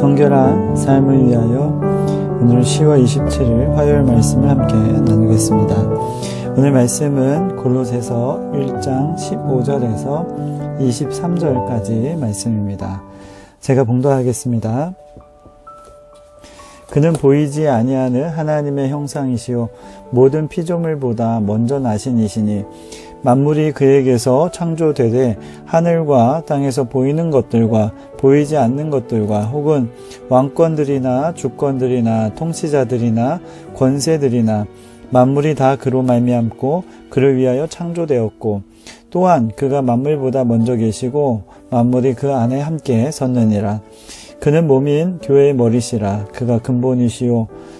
성결한 삶을 위하여 오늘 10월 27일 화요일 말씀을 함께 나누겠습니다. 오늘 말씀은 골로새서 1장 15절에서 23절까지 말씀입니다. 제가 봉독하겠습니다. 그는 보이지 아니하는 하나님의 형상이시요 모든 피조물보다 먼저 나신 이시니 만물이 그에게서 창조되되 하늘과 땅에서 보이는 것들과 보이지 않는 것들과 혹은 왕권들이나 주권들이나 통치자들이나 권세들이나 만물이 다 그로 말미암고 그를 위하여 창조되었고 또한 그가 만물보다 먼저 계시고 만물이 그 안에 함께 섰느니라. 그는 몸인 교회의 머리시라. 그가 근본이시요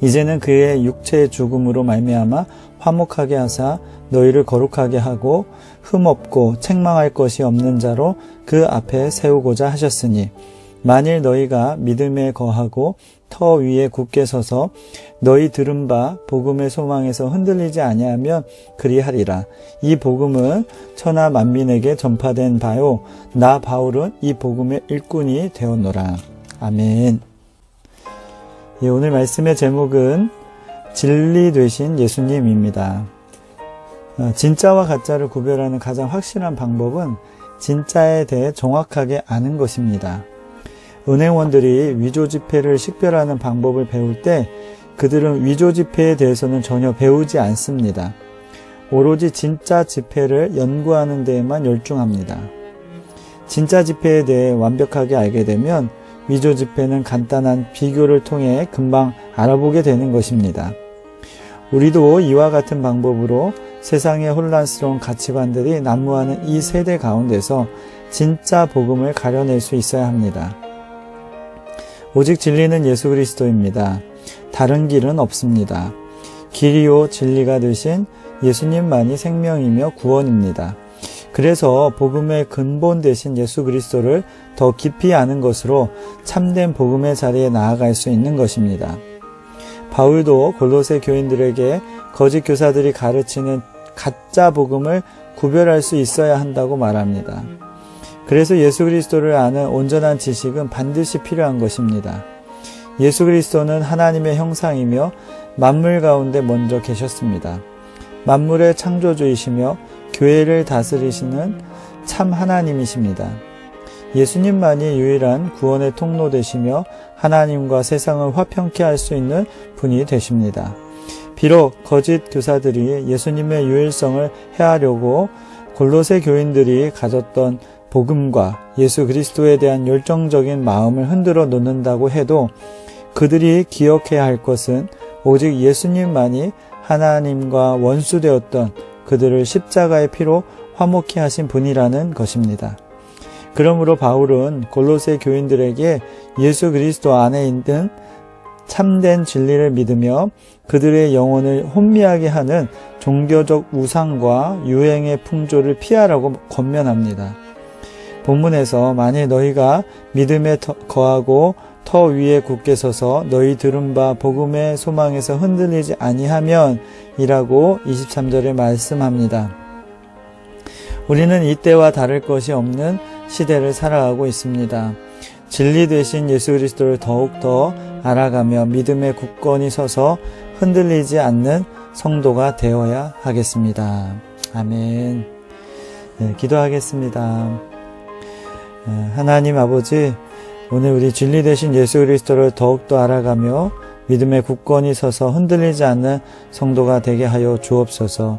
이제는 그의 육체의 죽음으로 말미암아 화목하게 하사 너희를 거룩하게 하고 흠없고 책망할 것이 없는 자로 그 앞에 세우고자 하셨으니 만일 너희가 믿음에 거하고 터 위에 굳게 서서 너희 들은 바 복음의 소망에서 흔들리지 아니하면 그리하리라. 이 복음은 천하 만민에게 전파된 바요. 나 바울은 이 복음의 일꾼이 되었노라. 아멘 예, 오늘 말씀의 제목은 진리 되신 예수님입니다. 어, 진짜와 가짜를 구별하는 가장 확실한 방법은 진짜에 대해 정확하게 아는 것입니다. 은행원들이 위조 지폐를 식별하는 방법을 배울 때 그들은 위조 지폐에 대해서는 전혀 배우지 않습니다. 오로지 진짜 지폐를 연구하는 데에만 열중합니다. 진짜 지폐에 대해 완벽하게 알게 되면 위조 지폐는 간단한 비교를 통해 금방 알아보게 되는 것입니다. 우리도 이와 같은 방법으로 세상의 혼란스러운 가치관들이 난무하는 이 세대 가운데서 진짜 복음을 가려낼 수 있어야 합니다. 오직 진리는 예수 그리스도입니다. 다른 길은 없습니다. 길이요 진리가 되신 예수님만이 생명이며 구원입니다. 그래서 복음의 근본 되신 예수 그리스도를 더 깊이 아는 것으로 참된 복음의 자리에 나아갈 수 있는 것입니다. 바울도 골로새 교인들에게 거짓 교사들이 가르치는 가짜 복음을 구별할 수 있어야 한다고 말합니다. 그래서 예수 그리스도를 아는 온전한 지식은 반드시 필요한 것입니다. 예수 그리스도는 하나님의 형상이며 만물 가운데 먼저 계셨습니다. 만물의 창조주이시며 교회를 다스리시는 참 하나님이십니다. 예수님만이 유일한 구원의 통로 되시며 하나님과 세상을 화평케 할 수 있는 분이 되십니다. 비록 거짓 교사들이 예수님의 유일성을 해하려고 골로새 교인들이 가졌던 복음과 예수 그리스도에 대한 열정적인 마음을 흔들어 놓는다고 해도 그들이 기억해야 할 것은 오직 예수님만이 하나님과 원수되었던 그들을 십자가의 피로 화목케 하신 분이라는 것입니다. 그러므로 바울은 골로새 교인들에게 예수 그리스도 안에 있는 참된 진리를 믿으며 그들의 영혼을 혼미하게 하는 종교적 우상과 유행의 풍조를 피하라고 권면합니다. 본문에서 만일 너희가 믿음에 거하고 터 위에 굳게 서서 너희 들은 바 복음의 소망에서 흔들리지 아니하면 이라고 23절에 말씀합니다. 우리는 이때와 다를 것이 없는 시대를 살아가고 있습니다. 진리 되신 예수 그리스도를 더욱더 알아가며 믿음의 굳건히 서서 흔들리지 않는 성도가 되어야 하겠습니다. 아멘. 네, 기도하겠습니다. 하나님 아버지, 오늘 우리 진리 되신 예수 그리스도를 더욱더 알아가며 믿음의 굳건히 서서 흔들리지 않는 성도가 되게 하여 주옵소서.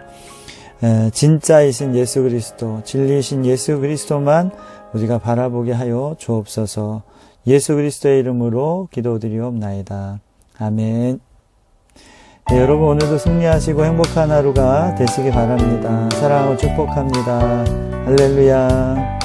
진짜이신 예수 그리스도, 진리이신 예수 그리스도만 우리가 바라보게 하여 주옵소서. 예수 그리스도의 이름으로 기도드리옵나이다. 아멘. 네, 여러분 오늘도 승리하시고 행복한 하루가 되시기 바랍니다. 사랑하고 축복합니다. 할렐루야.